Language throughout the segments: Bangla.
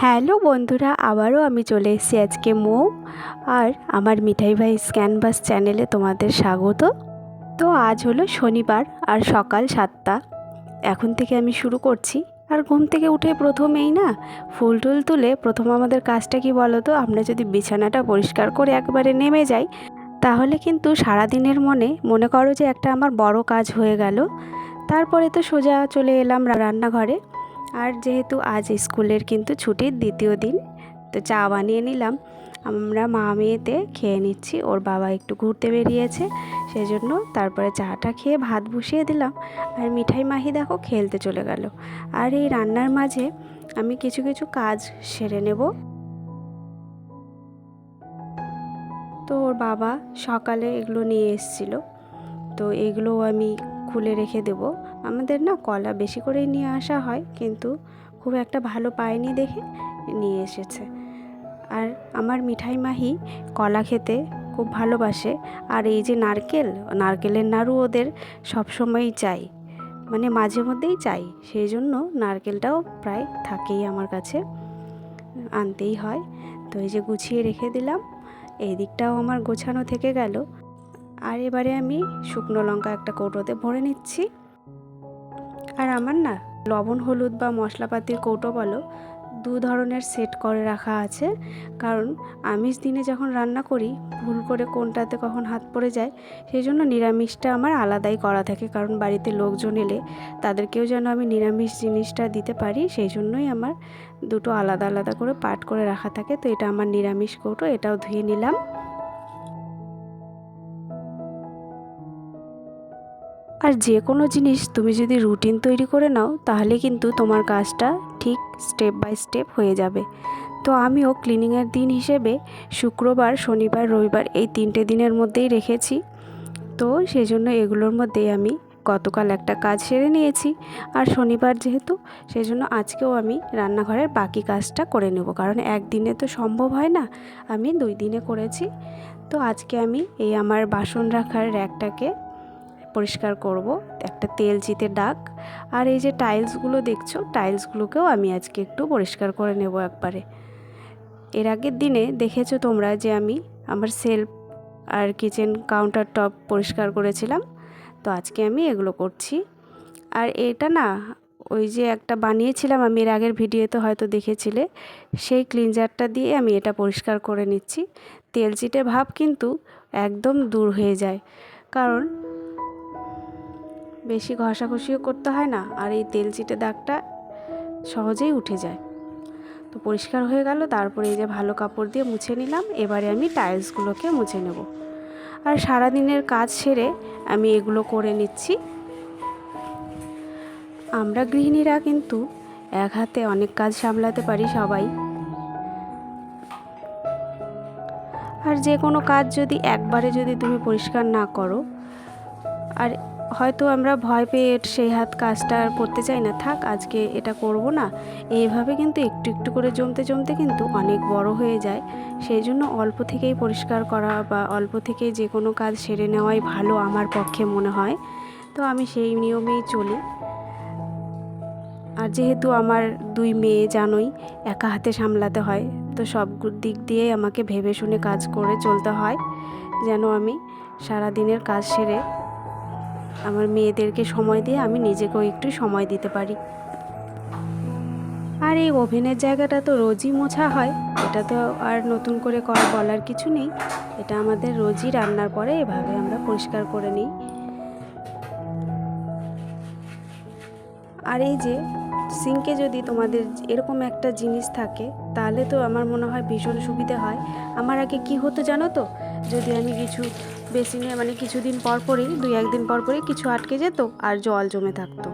হ্যালো বন্ধুরা, আবারও আমি চলে এসেছি আজকে মৌ আর আমার মিঠাই ভাই ক্যানভাস চ্যানেলে তোমাদের স্বাগত। তো আজ হলো শনিবার আর সকাল সাতটা। এখন থেকে আমি শুরু করছি। আর ঘুম থেকে উঠে প্রথমেই না, ফুল টুল তুলে প্রথম আমাদের কাজটা কি বলো তো আমরা যদি বিছানাটা পরিষ্কার করে একবারে নেমে যাই, তাহলে কিন্তু সারাদিনের মনে মনে করো যে একটা আমার বড় কাজ হয়ে গেল। তারপরে তো সোজা চলে এলাম রান্নাঘরে। আর যেহেতু আজ স্কুলের কিন্তু ছুটির দ্বিতীয় দিন, তো চা বানিয়ে নিলাম। আমরা মা মেয়েতে খেয়ে নিচ্ছি, ওর বাবা একটু ঘুরতে বেরিয়েছে, সেজন্য তারপরে চাটা খেয়ে ভাত বসিয়ে দিলাম। আর মিঠাই মাহি দেখো খেলতে চলে গেল। আর এই রান্নার মাঝে আমি কিছু কিছু কাজ সেরে নেব। তো ওর বাবা সকালে এগুলো নিয়ে এসেছিল। তো এগুলো আমি খুলে রেখে দেবো। আমাদের না কলা বেশি করেই নিয়ে আসা হয়, কিন্তু খুব একটা ভালো পায়নি দেখে নিয়ে এসেছে। আর আমার মিঠাই মাহি কলা খেতে খুব ভালোবাসে। আর এই যে নারকেল, নারকেলের নাড়ু ওদের সবসময়ই চাই। মানে মাঝে মধ্যেই চাই, সেই জন্য নারকেলটাও প্রায় থাকেই আমার কাছে। আনতেই হয়। তো এই যে গুছিয়ে রেখে দিলাম। এই দিকটাও আমার গোছানো থেকে গেল। আর এবারে আমি শুকনো লঙ্কা একটা কৌটোতে ভরে নিচ্ছি। আর আমার না লবণ, হলুদ বা মশলাপাতির কৌটো বলো, দু ধরনের সেট করে রাখা আছে। কারণ আমিষ দিনে যখন রান্না করি, ভুল করে কোনটাতে কখন হাত পড়ে যায় সেই জন্য নিরামিষটা আমার আলাদাই করা থাকে। কারণ বাড়িতে লোকজন এলে তাদেরকেও যেন আমি নিরামিষ জিনিসটা দিতে পারি সেই জন্যই আমার দুটো আলাদা আলাদা করে পাট করে রাখা থাকে। তো এটা আমার নিরামিষ কৌটো, এটাও ধুয়ে নিলাম। আর যে কোনো জিনিস তুমি যদি রুটিন তৈরি করে নাও, তাহলে কিন্তু তোমার কাজটা ঠিক স্টেপ বাই স্টেপ হয়ে যাবে। তো আমিও ক্লিনিংয়ের দিন হিসেবে শুক্রবার, শনিবার, রবিবার এই তিনটে দিনের মধ্যেই রেখেছি। তো সেই জন্য এগুলোর মধ্যেই আমি গতকাল একটা কাজ সেরে নিয়েছি। আর শনিবার যেহেতু সেই জন্য আজকেও আমি রান্নাঘরের বাকি কাজটা করে নেব। কারণ একদিনে তো সম্ভব হয় না, আমি দুই দিনে করেছি। তো আজকে আমি এই আমার বাসন রাখার র্যাকটাকে পরিষ্কার করব। একটা তেল চিতে ডাক। আর এই যে টাইলসগুলো দেখছ টাইলসগুলোকেও আমি আজকে একটু পরিষ্কার করে নেব একবারে। এর আগের দিনে দেখেছ তোমরা যে আমি আমার সেলফ আর কিচেন কাউন্টার টপ পরিষ্কার করেছিলাম? তো আজকে আমি এগুলো করছি। আর এটা না, ওই যে একটা বানিয়েছিলাম আমি এর আগের ভিডিওতে হয়তো দেখেছিলে, সেই ক্লিনজারটা দিয়ে আমি এটা পরিষ্কার করে নিচ্ছি। তেল চিটে ভাব কিন্তু একদম দূর হয়ে যায়। কারণ বেশি ঘষাঘষিও করতে হয় না আর এই তেল চিটে দাগটা সহজেই উঠে যায়। তো পরিষ্কার হয়ে গেল, তারপরে এই যে ভালো কাপড় দিয়ে মুছে নিলাম, এবারে আমি টাইলসগুলোকে মুছে নেব। আর সারাদিনের কাজ সেরে আমি এগুলো করে নিচ্ছি। আমরা গৃহিণীরা কিন্তু এক হাতে অনেক কাজ সামলাতে পারি সবাই। আর যে কোনো কাজ যদি একবারে যদি তুমি পরিষ্কার না করো, আর হয়তো আমরা ভয় পেয়ে সেই হাত কাজটা আর করতে চাই না। থাক, আজকে এটা করব না। এইভাবে কিন্তু একটু একটু করে জমতে জমতে কিন্তু অনেক বড় হয়ে যায়। সেই জন্য অল্প থেকেই পরিষ্কার করা বা অল্প থেকেই যে কোনো কাজ সেরে নেওয়াই ভালো আমার পক্ষে মনে হয়। তো আমি সেই নিয়মেই চলি। আর যেহেতু আমার দুই মেয়ে জানোই, একা হাতে সামলাতে হয়, তো সব দিক দিয়েই আমাকে ভেবে শুনে কাজ করে চলতে হয়। যেন আমি সারা দিনের কাজ সেরে আমার মেয়েদেরকে সময় দিয়ে আমি নিজেকেও একটু সময় দিতে পারি। আর এই ওভেনের জায়গাটা তো রোজই মোছা হয়, এটা তো আর নতুন করে করা বলার কিছু নেই। এটা আমাদের রোজই রান্নার পরে এভাবে আমরা পরিষ্কার করে নিই। আর এই যে সিঙ্কে যদি তোমাদের এরকম একটা জিনিস থাকে, তাহলে তো আমার মনে হয় ভীষণ সুবিধে হয়। আমার আগে কি হতো জানো তো? যদি আমি কিছু বেসিনে মানে কিছুদিন পর পরই, দুই একদিন পর পরই কিছু আটকে যেত আর জল জমে থাকতো।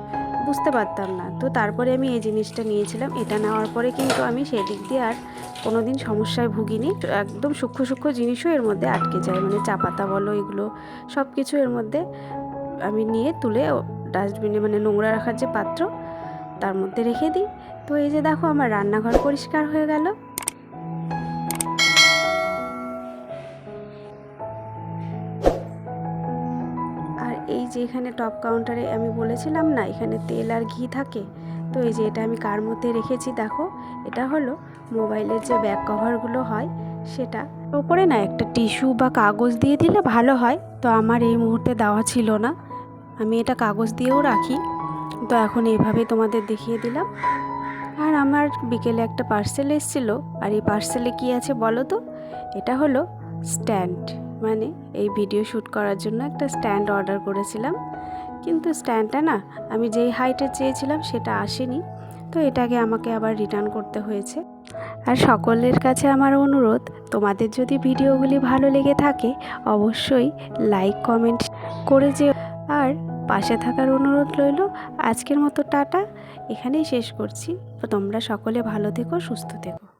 বুঝতে পারতাম না। তো তারপরে আমি এই জিনিসটা নিয়েছিলাম। এটা নেওয়ার পরে কিন্তু আমি সেই দিক দিয়ে আর কোনো দিন সমস্যায় ভুগিনি। একদম সূক্ষ্ম সূক্ষ্ম জিনিসও এর মধ্যে আটকে যায়। মানে চা পাতা বলো এগুলো সব কিছু এর মধ্যে আমি নিয়ে তুলে ডাস্টবিনে মানে নোংরা রাখার যে পাত্র, তার মধ্যে রেখে দিই। তো এই যে দেখো আমার রান্নাঘর পরিষ্কার হয়ে গেল। যে এখানে টপ কাউন্টারে আমি বলেছিলাম না, এখানে তেল আর ঘি থাকে, তো এই যে এটা আমি কার মধ্যে রেখেছি দেখো, এটা হলো মোবাইলের যে ব্যাক কভারগুলো হয়, সেটা। ওপরে না একটা টিস্যু বা কাগজ দিয়ে দিলে ভালো হয়, তো আমার এই মুহূর্তে দেওয়া ছিল না, আমি এটা কাগজ দিয়েও রাখি, তো এখন এইভাবে তোমাদের দেখিয়ে দিলাম। আর আমার বিকেলে একটা পার্সেল এসেছিল, আর এই পার্সেলে কী আছে বলো তো? এটা হলো স্ট্যান্ড মানে এই ভিডিও শ্যুট করার জন্য একটা স্ট্যান্ড অর্ডার করেছিলাম। কিন্তু স্ট্যান্ডটা না, আমি যেই হাইটের চেয়েছিলাম সেটা আসেনি। তো এটাকে আমাকে আবার রিটার্ন করতে হয়েছে। আর সকলের কাছে আমার অনুরোধ, তোমাদের যদি ভিডিওগুলি ভালো লেগে থাকে, অবশ্যই লাইক কমেন্ট করে যে আর পাশে থাকার অনুরোধ রইল, আজকের মতো টাটা। এখানেই শেষ করছি। তোমরা সকলে ভালো থেকো, সুস্থ থেকো।